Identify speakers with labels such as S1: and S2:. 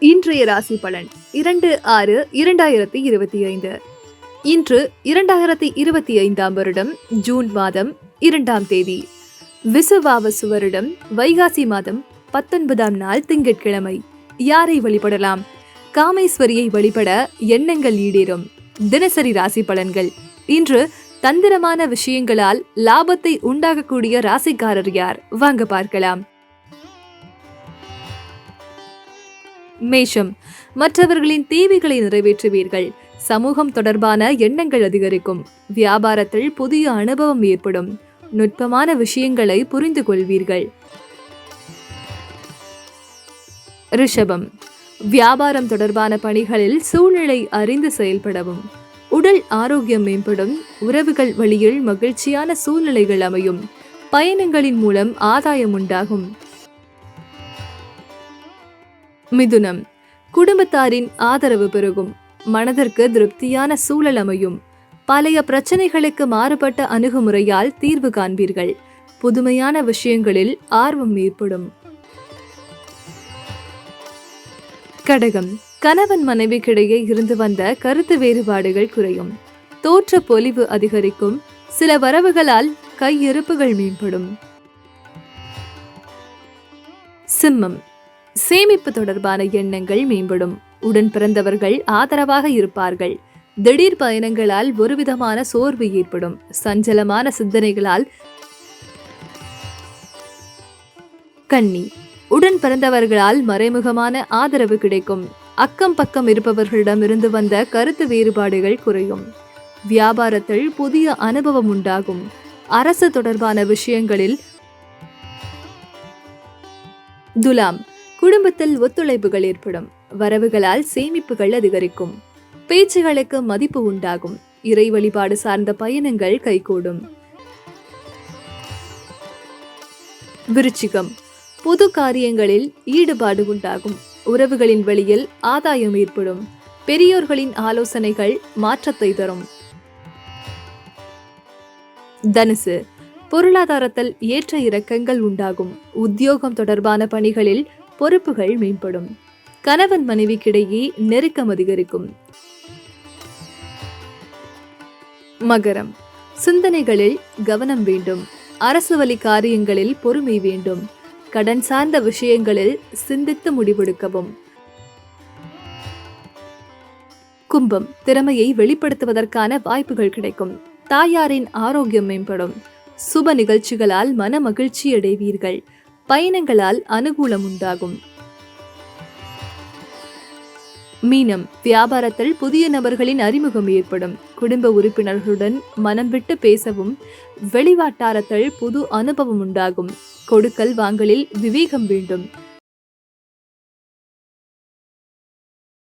S1: இன்றைய ராசி பலன் இரண்டு ஆறு இரண்டாயிரத்தி இருபத்தி ஐந்து. இன்று இரண்டாயிரத்தி இருபத்தி ஐந்தாம் வருடம் ஜூன் மாதம் இரண்டாம் தேதி. விசுவாவசு வருடம் வைகாசி மாதம் பத்தொன்பதாம் நாள் திங்கட்கிழமை. யாரை வழிபடலாம்? காமேஸ்வரியை வழிபட எண்ணங்கள் ஈடேறும். தினசரி ராசி பலன்கள். இன்று தந்திரமான விஷயங்களால் லாபத்தை உண்டாகக்கூடிய ராசிக்காரர் யார்? வாங்க பார்க்கலாம். மேஷம். மற்றவர்களின் தேவைகளை நிறைவேற்றுவீர்கள். சமூகம் தொடர்பான எண்ணங்கள் அதிகரிக்கும். வியாபாரத்தில் புதிய அனுபவம் ஏற்படும். நுட்பமான விஷயங்களை புரிந்து கொள்வீர்கள். ரிஷபம். வியாபாரம் தொடர்பான பணிகளில் சூழ்நிலை அறிந்து செயல்படவும். உடல் ஆரோக்கியம் மேம்படும். உறவுகள் வழியில் மகிழ்ச்சியான சூழ்நிலைகள் அமையும். பயணங்களின் மூலம் ஆதாயம் உண்டாகும். மிதுனம். குடும்பத்தாரின் ஆதரவு பெருகும். மனதிற்கு திருப்தியான சூழல் அமையும். பழைய பிரச்சனைகளுக்கு மாறுபட்ட அணுகுமுறையால் தீர்வு காண்பீர்கள். புதுமையான விஷயங்களில் ஆர்வம் ஏற்படும். கடகம். கணவன் மனைவிக்கிடையே இருந்து வந்த கருத்து வேறுபாடுகள் குறையும். தோற்ற பொலிவு அதிகரிக்கும். சில வரவுகளால் கையிருப்புகள் மேம்படும். சிம்மம். சேமிப்பு தொடர்பான எண்ணங்கள் மேம்படும். உடன் பிறந்தவர்கள் ஆதரவாக இருப்பார்கள். திடீர் பயணங்களால் ஒருவிதமான சோர்வு ஏற்படும். சஞ்சலமான சிந்தனைகளால் கண்ணி. உடன் பிறந்தவர்களால் மறைமுகமான ஆதரவு கிடைக்கும். அக்கம் பக்கம் இருப்பவர்களிடம் இருந்து வந்த கருத்து வேறுபாடுகள் குறையும். வியாபாரத்தில் புதிய அனுபவம் உண்டாகும். அரசு தொடர்பான விஷயங்களில் துலாம். குடும்பத்தில் ஒத்துழைப்புகள் ஏற்படும். வரவுகளால் சேமிப்புகள் அதிகரிக்கும். பேச்சுகளுக்கு மதிப்பு உண்டாகும். இறை வழிபாடு சார்ந்த பயணங்கள் கைகூடும். விருச்சிகம். பொது காரியங்களில் ஈடுபாடு உண்டாகும். உறவுகளின் வழியில் ஆதாயம் ஏற்படும். பெரியோர்களின் ஆலோசனைகள் மாற்றத்தை தரும். தனுசு. பொருளாதாரத்தில் ஏற்ற இறக்கங்கள் உண்டாகும். உத்தியோகம் தொடர்பான பணிகளில் பொறுப்புகள் மேம்படும். கணவன் மனைவிக்கிடையே நெருக்கம் அதிகரிக்கும். மகரம். சிந்தனைகளில் கவனம் வேண்டும். அரசு வழி காரியங்களில் பொறுமை வேண்டும். கடன் சார்ந்த விஷயங்களில் சிந்தித்து முடிவெடுக்கவும். கும்பம். திறமையை வெளிப்படுத்துவதற்கான வாய்ப்புகள் கிடைக்கும். தாயாரின் ஆரோக்கியம் மேம்படும். சுப நிகழ்ச்சிகளால் மன மகிழ்ச்சி அடைவீர்கள். பயணங்களால் அனுகூலம் உண்டாகும் மீனம் வியாபாரத்தில் புதிய நபர்களின் அறிமுகம் ஏற்படும். குடும்ப உறுப்பினர்களுடன் மனம் விட்டு பேசவும் வெளிவாட்டாரத்தில் புது அனுபவம் உண்டாகும். கொடுக்கல் வாங்கலில் விவேகம் வேண்டும்.